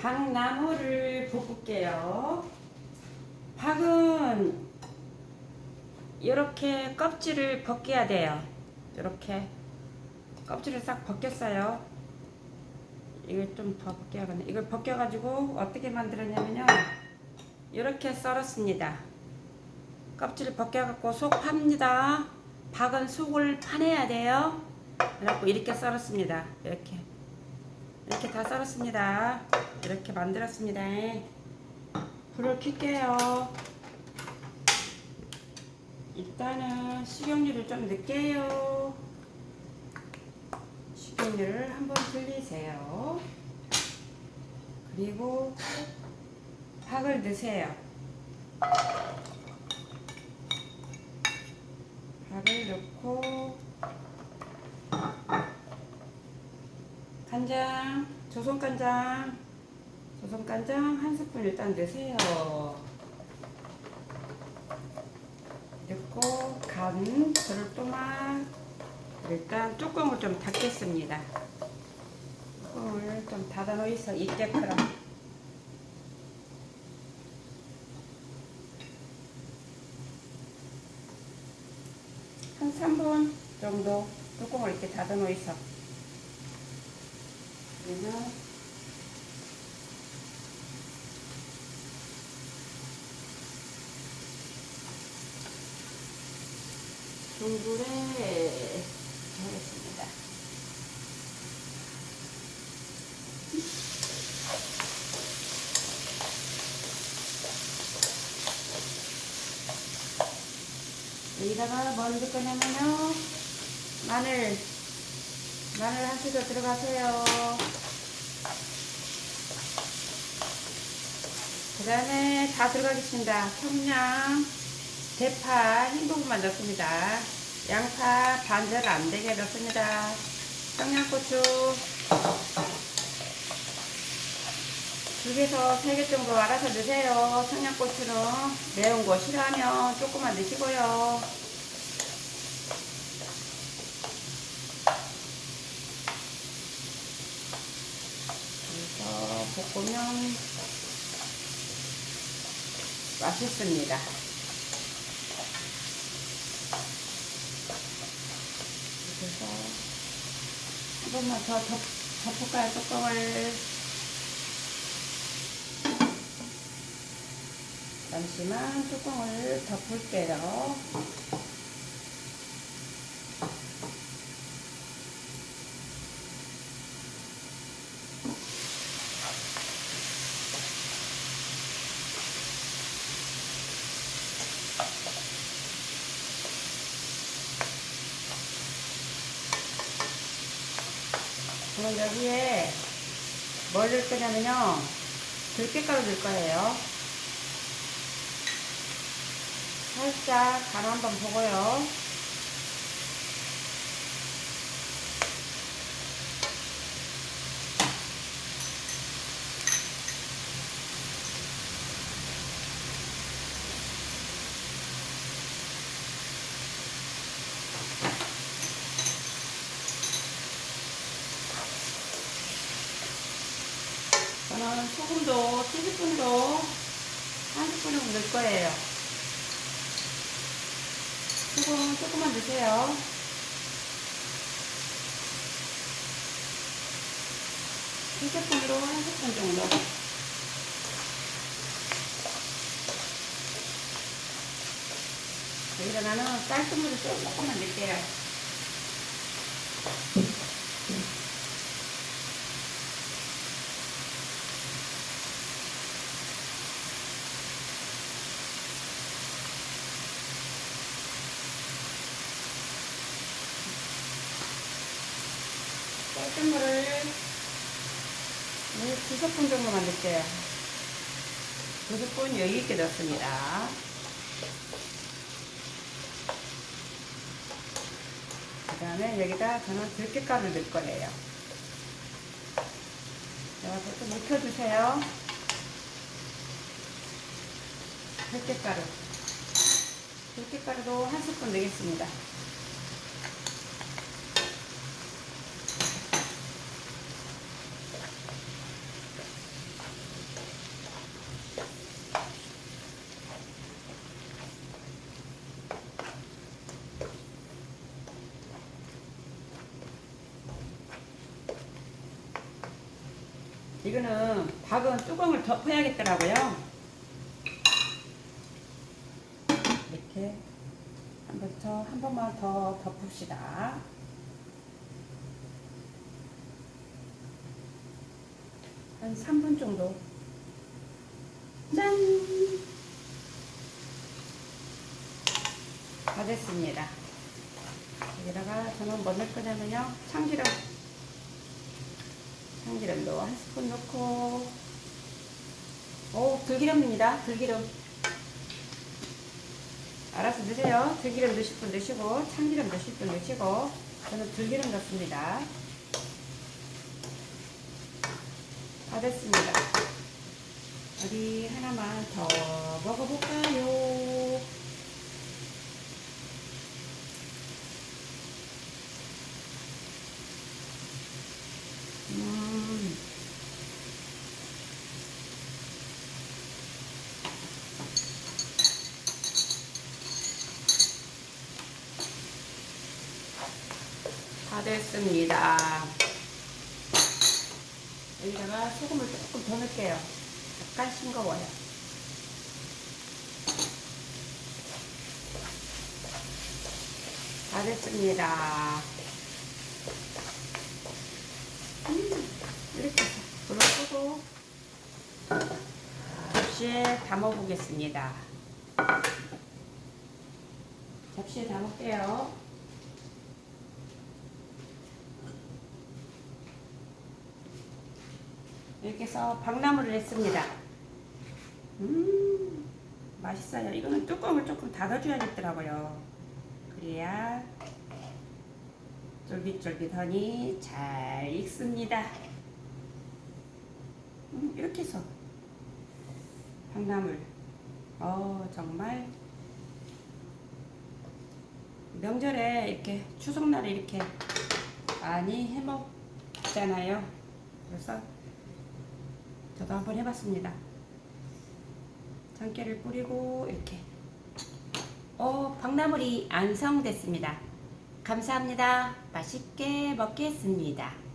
박나무를 볶을게요. 박은 이렇게 껍질을 벗겨야 돼요. 이렇게 껍질을 싹 벗겼어요. 이걸 좀더 벗겨야겠네. 이걸 벗겨가지고 어떻게 만들었냐면요. 이렇게 썰었습니다. 껍질을 벗겨갖고 속 팝니다. 박은 속을 파내야 돼요. 그래갖고 이렇게 썰었습니다. 이렇게. 이렇게 다 썰었습니다. 이렇게 만들었습니다. 불을 켤게요. 일단은 식용유를 좀 넣을게요. 식용유를 한번 돌리세요. 그리고 박을 넣으세요. 박을 넣고 간장, 조선 간장, 조선 간장 한 스푼 일단 넣으세요. 넣고 간, 그릇도만 일단 뚜껑을 좀 닫겠습니다. 뚜껑을 좀 닫아 놓이서 있게끔. 한 3분 정도 뚜껑을 이렇게 닫아 그 러면 중불에 하겠습니다. 여기다가 뭘 넣을 거냐면요. 마늘, 마늘 한 수저 들어가세요. 그 다음에 다 들어가겠습니다. 청양, 대파 흰 부분만 넣습니다. 양파 반절 안 되게 넣습니다. 청양고추 두 개에서 세 개 정도 알아서 넣으세요. 청양고추는 매운 거 싫어하면 조금만 넣으시고요. 볶으면 맛있습니다. 그래서 한 번만 더 덮, 덮을까요, 뚜껑을? 잠시만 뚜껑을 덮을게요. 그럼 여기에 뭘 넣을 거냐면요. 들깨가루 넣을 거예요. 살짝 간을 한번 보고요. 저는 소금도 티스푼도 한 스푼 정도 넣을 거예요. 소금 조금만 넣으세요. 티스푼으로 한 스푼 정도. 여기다 나는 쌀뜨물을 조금만 넣을게요. 쌀뜨물을 두 스푼 정도만 넣을게요. 두 스푼 여유 있게 넣습니다. 그 다음에 여기다 저는 들깨가루 넣을 거예요. 넣어서 좀 묵혀주세요. 들깨가루. 들깨가루도 한 스푼 넣겠습니다. 이거는 박은 뚜껑을 덮어야겠더라고요. 이렇게 한 번 더, 한 번만 더 덮읍시다. 한 3분 정도. 짠! 다 됐습니다. 여기다가 저는 뭐 넣을 거냐면요. 참기름. 참기름도 한 스푼 넣고, 오, 들기름입니다. 들기름. 알아서 넣으세요. 들기름 넣으실 분 넣으시고, 참기름 넣으실 분 넣으시고, 저는 들기름 넣습니다. 다 됐습니다. 어디 하나만 더 먹어볼까요? 다 됐습니다. 여기다가 소금을 조금 더 넣을게요. 약간 싱거워요. 다 됐습니다. 음, 이렇게 불을 끄고 접시에 담아보겠습니다. 접시에 담을게요. 이렇게 해서 박나물을 했습니다. 음, 맛있어요. 이거는 뚜껑을 조금 닫아줘야겠더라고요. 그래야 쫄깃쫄깃하니 잘 익습니다. 음, 이렇게 해서 박나물. 어, 정말 명절에 이렇게 추석날에 이렇게 많이 해 먹잖아요. 그래서 저도 한번 해봤습니다. 참깨를 뿌리고 이렇게 어 박나물이 안성됐습니다. 감사합니다. 맛있게 먹겠습니다.